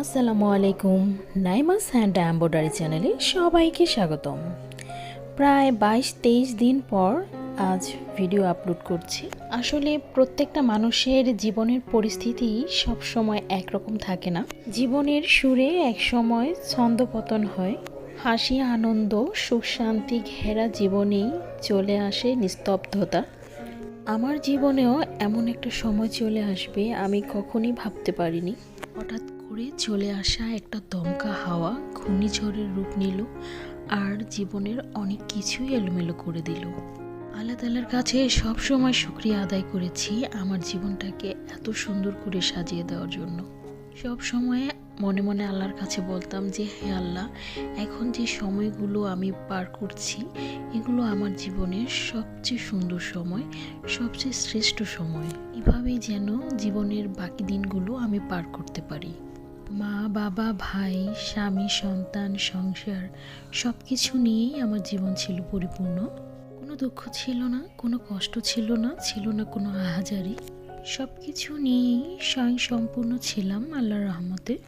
আসসালামু আলাইকুম। নাইমাস hand embroidery চ্যানেলে সবাইকে স্বাগতম। প্রায় বাইশ তেইশ দিন পর আজ ভিডিও আপলোড করছি। আসলে প্রত্যেকটা মানুষের জীবনের পরিস্থিতি সব সময় একরকম থাকে না। জীবনের সুরে এক সময় ছন্দপতন হয়। হাসি, আনন্দ সুখ শান্তি ঘেরা জীবনেই চলে আসে নিস্তব্ধতা। আমার জীবনেও এমন একটা সময় চলে আসবে আমি কখনই ভাবতে পারিনি। হঠাৎ করে চলে আসা একটা দমকা হাওয়া ঘূর্ণিঝড়ের রূপ নিল আর জীবনের অনেক কিছুই এলোমেলো করে দিল। আল্লাহ তালার কাছে সব সময় শুক্রিয়া আদায় করেছি আমার জীবনটাকে এত সুন্দর করে সাজিয়ে দেওয়ার জন্য। সব সময় মনে মনে আল্লাহর কাছে বলতাম যে, হে আল্লাহ, এখন যে সময়গুলো আমি পার করছি, এগুলো আমার জীবনের সবচেয়ে সুন্দর সময়, সবচেয়ে শ্রেষ্ঠ সময়। এভাবেই যেন জীবনের বাকি দিনগুলো আমি পার করতে পারি। মা, বাবা, ভাই, স্বামী, সন্তান, সংসার সব কিছু নিয়েই আমার জীবন ছিল পরিপূর্ণ। কোনো দুঃখ ছিল না, কোনো কষ্ট ছিল না ছিল না কোনো আহাজারি সব কিছু নিয়েই স্বয়ং সম্পূর্ণ ছিলাম আল্লাহর রহমতে।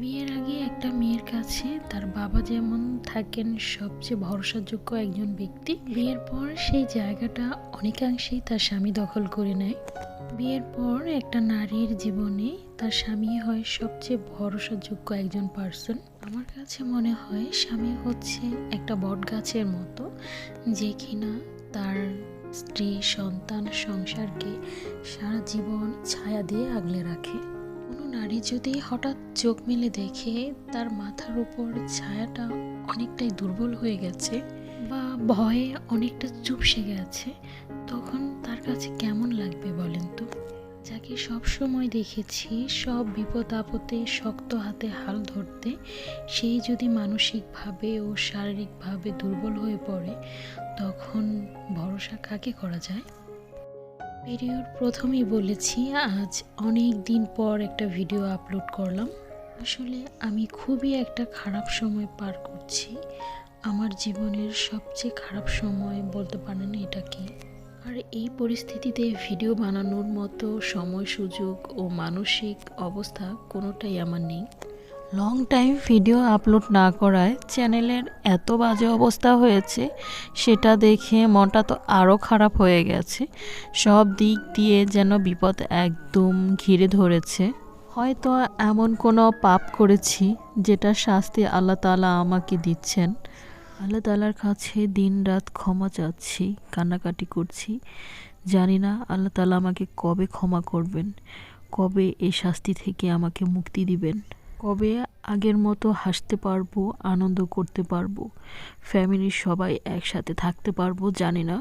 বিয়ের আগে একটা মেয়ের কাছে তার বাবা যেমন থাকেন সবচেয়ে ভরসাযোগ্য একজন ব্যক্তি, বিয়ের পর সেই জায়গাটা অনেকাংশেই তার স্বামী দখল করে নেয়। বিয়ের পর একটা নারীর জীবনে তার স্বামী হয় সবচেয়ে ভরসাযোগ্য একজন পার্সন আমার কাছে মনে হয় স্বামী হচ্ছে একটা বট গাছের মতো, যে কিনা তার স্ত্রী, সন্তান, সংসারকে সারা জীবন ছায়া দিয়ে আগলে রাখে। নারী যদি হঠাৎ চোখ মেলে দেখে তার মাথার উপর ছায়াটা অনেকটাই দুর্বল হয়ে গেছে বা ভয়ে অনেকটা চুপ চুপসে গেছে, তখন তার কাছে কেমন লাগবে বলেন তো? যাকে সব সময় দেখেছি, সব বিপদ আপদে শক্ত হাতে হাল ধরতে, সেই যদি মানসিকভাবে ও শারীরিকভাবে দুর্বল হয়ে পড়ে, তখন ভরসা কাকে করা যায়? ভিডিওর প্রথমেই বলেছি, আজ অনেক দিন পর একটা ভিডিও আপলোড করলাম। আসলে আমি খুবই একটা খারাপ সময় পার করছি। আমার জীবনের সবচেয়ে খারাপ সময় বলতে পারেন এটা কি? আর এই পরিস্থিতিতে ভিডিও বানানোর মতো সময়, সুযোগ ও মানসিক অবস্থা কোনোটাই আমার নেই। লং টাইম ভিডিও আপলোড না করায় চ্যানেলের এত বাজে অবস্থা হয়েছে, সেটা দেখে মনটা তো আরও খারাপ হয়ে গেছে। সব দিক দিয়ে যেন বিপদ একদম ঘিরে ধরেছে। হয়তো এমন কোনো পাপ করেছি যেটা শাস্তি আল্লাহ তালা আমাকে দিচ্ছেন। আল্লাহ তালার কাছে দিন রাত ক্ষমা চাচ্ছি, কান্নাকাটি করছি। জানি না আল্লাহ তালা আমাকে কবে ক্ষমা করবেন, কবে এই শাস্তি থেকে আমাকে মুক্তি দিবেন। কবে আগের মতো হাসতে পারব, আনন্দ করতে পারব? ফ্যামিলির সবাই একসাথে থাকতে পারব, জানি না।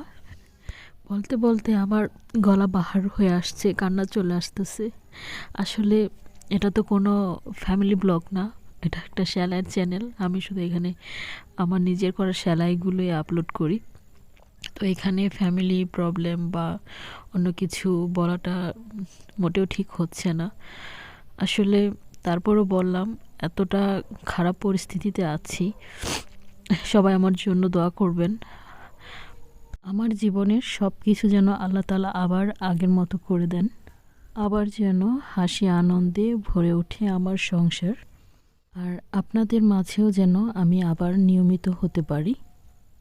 বলতে বলতে আমার গলা বাহার হয়ে আসছে, কান্না চলে আসতেছে। আসলে এটা তো কোনো ফ্যামিলি ব্লগ না, এটা একটা সেলাইয়ের চ্যানেল। আমি শুধু এখানে আমার নিজের করা সেলাইগুলোই আপলোড করি। তো এখানে ফ্যামিলি প্রবলেম বা অন্য কিছু বলাটা মোটেও ঠিক হচ্ছে না। আসলে তারপরও বললাম, এতটা খারাপ পরিস্থিতিতে আছি, সবাই আমার জন্য দোয়া করবেন। আমার জীবনের সব কিছু যেন আল্লাহ তালা আবার আগের মতো করে দেন। আবার যেন হাসি আনন্দে ভরে ওঠে আমার সংসার। আর আপনাদের মাঝেও যেন আমি আবার নিয়মিত হতে পারি।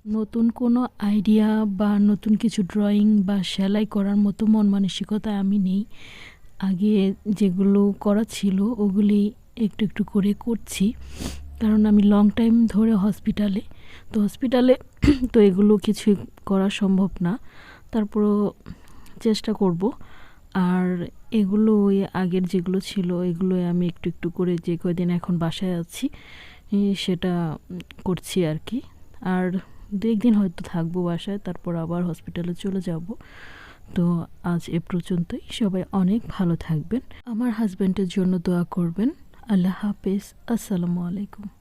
নতুন কোনো আইডিয়া বা নতুন কিছু ড্রয়িং বা সেলাই করার মতো মন মানসিকতা আমি নেই। আগে যেগুলো করা ছিল ওগুলি একটু একটু করে করছি। কারণ আমি লং টাইম ধরে হসপিটালে তো হসপিটালে তো এগুলো কিছুই করা সম্ভব না। তারপরও চেষ্টা করব। আর এগুলো ওই আগের যেগুলো ছিল এগুলো আমি একটু একটু করে যে কয়দিন এখন বাসায় আছি সেটা করছি আর কি। আর দু একদিন হয়তো থাকব বাসায়, তারপর আবার হসপিটালে চলে যাব। তো আজ এ পর্যন্তই। সবাই অনেক ভালো থাকবেন। আমার হাজব্যান্ডের জন্য দোয়া করবেন। আল্লাহ হাফেজ। আসসালামু আলাইকুম।